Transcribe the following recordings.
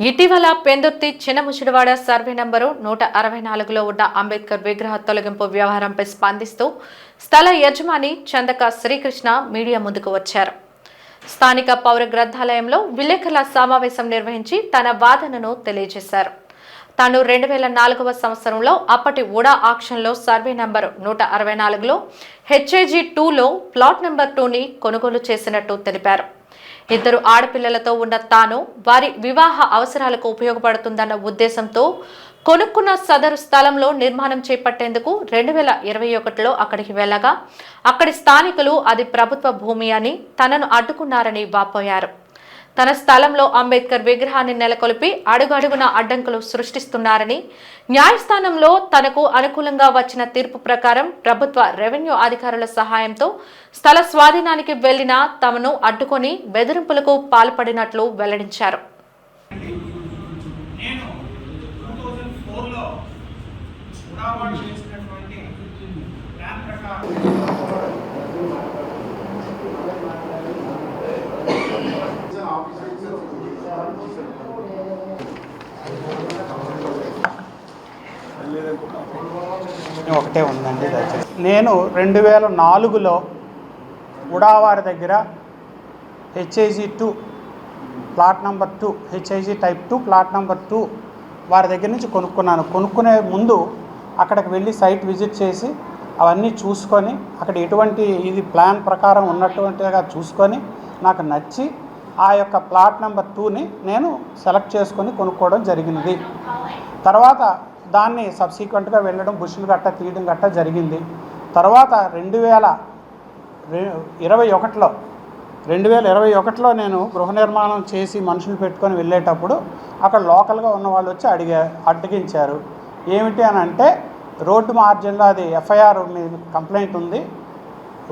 ఇటీవల Pendurthi Chinnamushidivada survey number నూట అరవై నాలుగులో ఉన్న అంబేద్కర్ విగ్రహ తొలగింపు వ్యవహారంపై స్పందిస్తూ స్థల యజమాని చందక శ్రీకృష్ణ మీడియా ముందుకు వచ్చారు. స్థానిక పౌర గ్రంథాలయంలో విలేకరుల సమావేశం నిర్వహించి తన వాదనను తెలియజేశారు. తాను రెండు వేల నాలుగవ సంవత్సరంలో అప్పటి ఉడా ఆక్షన్లో సర్వే నంబరు నూట అరవై నాలుగులో హెచ్ఏజీ టూలో ప్లాట్ నెంబర్ టూని కొనుగోలు చేసినట్టు తెలిపారు. ఇద్దరు ఆడపిల్లలతో ఉన్న తాను వారి వివాహ అవసరాలకు ఉపయోగపడుతుందన్న ఉద్దేశంతో కొనుక్కున్న సదరు స్థలంలో నిర్మాణం చేపట్టేందుకు రెండు వేల ఇరవై ఒకటిలో అక్కడికి వెళ్ళగా అక్కడి స్థానికులు అది ప్రభుత్వ భూమి అని తనను అడ్డుకున్నారని వాపోయారు. తన స్థలంలో అంబేద్కర్ విగ్రహాన్ని నెలకొల్పి అడుగడుగున అడ్డంకులు సృష్టిస్తున్నారని న్యాయస్థానంలో తనకు అనుకూలంగా వచ్చిన తీర్పు ప్రకారం ప్రభుత్వ రెవెన్యూ అధికారుల సహాయంతో స్థల స్వాధీనానికి వెళ్ళిన తమను అడ్డుకొని బెదిరింపులకు పాల్పడినట్లు వెల్లడించారు. చేసినటువంటి ప్రశ్న ఒకటే ఉందండి దయచేసి. నేను రెండు వేల నాలుగులో ఉడావారి దగ్గర H I G two plot number two H I G type two plot number two వారి దగ్గర నుంచి కొనుక్కున్నాను. కొనుక్కునే ముందు అక్కడికి వెళ్ళి సైట్ విజిట్ చేసి అవన్నీ చూసుకొని అక్కడ ఎటువంటి ఇది ప్లాన్ ప్రకారం ఉన్నటువంటిగా చూసుకొని నాకు నచ్చి ఆ యొక్క ప్లాట్ నెంబర్ టూని నేను సెలెక్ట్ చేసుకొని కొనుక్కోవడం జరిగినది. తర్వాత దాన్ని సబ్సిక్వెంట్గా వెళ్ళడం బుషులు గట్ట తీయడం గట్ట జరిగింది. తర్వాత రెండు వేల ఇరవై ఒకటిలో రెండు వేల ఇరవై ఒకటిలో నేను గృహ నిర్మాణం చేసి మనుషులు పెట్టుకొని వెళ్ళేటప్పుడు అక్కడ లోకల్గా ఉన్న వాళ్ళు వచ్చి అడిగా అడ్డగించారు. ఏమిటి అని అంటే రోడ్డు మార్జిన్లో అది ఎఫ్ఐఆర్ మీద కంప్లైంట్ ఉంది.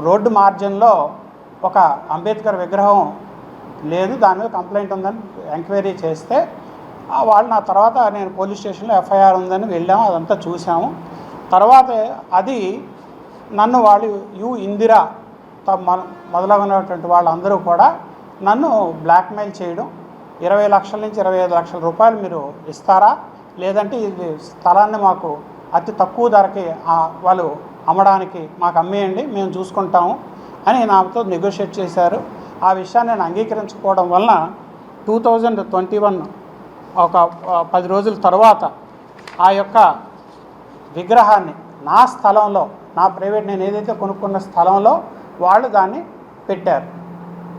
రోడ్డు మార్జిన్లో ఒక అంబేద్కర్ విగ్రహం లేదు దాని మీద కంప్లైంట్ ఉందని ఎంక్వైరీ చేస్తే వాళ్ళు నా తర్వాత నేను పోలీస్ స్టేషన్లో ఎఫ్ఐఆర్ ఉందని వెళ్ళాము అదంతా చూసాము తర్వాత అది నన్ను వాళ్ళు యు ఇందిరా త- మన- మొదలగునటువంటి వాళ్ళందరూ కూడా నన్ను బ్లాక్మెయిల్ చేయడం ఇరవై లక్షల నుంచి ఇరవై ఐదు లక్షల రూపాయలు మీరు ఇస్తారా? లేదంటే ఇది స్థలాన్ని మాకు అతి తక్కువ ధరకి వాళ్ళు అమ్మడానికి మాకు అమ్మేయండి మేము చూసుకుంటాము అని నాతో నెగోషియేట్ చేశారు. ఆ విషయాన్ని నేను అంగీకరించుకోవడం వలన టూ థౌజండ్ ట్వంటీ వన్ ఒక పది రోజుల తర్వాత ఆ యొక్క విగ్రహాన్ని నా స్థలంలో నా ప్రైవేట్ నేను ఏదైతే కొనుక్కున్న స్థలంలో వాళ్ళు దాన్ని పెట్టారు.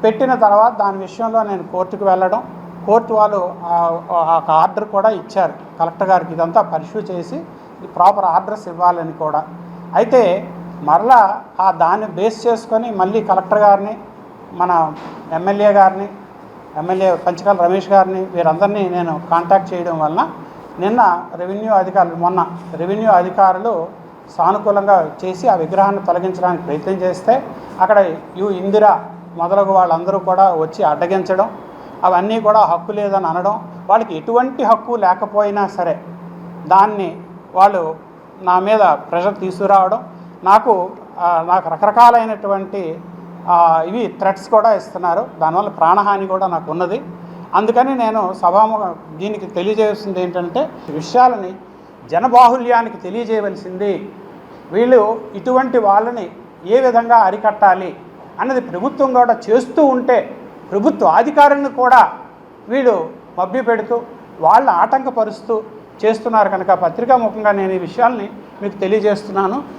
పెట్టిన తర్వాత దాని విషయంలో నేను కోర్టుకు వెళ్ళడం కోర్టు వాళ్ళు ఆ- ఆర్డర్ కూడా ఇచ్చారు. కలెక్టర్ గారికి ఇదంతా పరిశూ చేసి ప్రాపర్ ఆర్డర్స్ ఇవ్వాలని కూడా. అయితే మరలా ఆ దాన్ని బేస్ చేసుకొని మళ్ళీ కలెక్టర్ గారిని మన ఎమ్మెల్యే గారిని ఎమ్మెల్యే పంచకాల రమేష్ గారిని వీరందరినీ నేను కాంటాక్ట్ చేయడం వలన నిన్న రెవెన్యూ అధికారులు మొన్న రెవెన్యూ అధికారులు సానుకూలంగా చేసి ఆ విగ్రహాన్ని తొలగించడానికి ప్రయత్నం చేస్తే అక్కడ యు ఇందిరా మొదలగు వాళ్ళందరూ కూడా వచ్చి అడ్డగించడం అవన్నీ కూడా హక్కు లేదని అనడం వాళ్ళకి ఎటువంటి హక్కు లేకపోయినా సరే దాన్ని వాళ్ళు నా మీద ప్రెషర్ తీసుకురావడం నాకు నాకు రకరకాలైనటువంటి ఇవి థ్రెట్స్ కూడా ఇస్తున్నారు. దానివల్ల ప్రాణహాని కూడా నాకు ఉన్నది. అందుకని నేను సభాముఖ దీనికి తెలియజేయాల్సింది ఏంటంటే విషయాలని జనబాహుల్యానికి తెలియజేయవలసింది. వీళ్ళు ఇటువంటి వాళ్ళని ఏ విధంగా అరికట్టాలి అన్నది ప్రభుత్వం కూడా చేస్తూ ఉంటే ప్రభుత్వ అధికారులను కూడా వీళ్ళు మభ్య పెడుతూ వాళ్ళని ఆటంకపరుస్తూ చేస్తున్నారు కనుక పత్రికాముఖంగా నేను ఈ విషయాల్ని మీకు తెలియజేస్తున్నాను.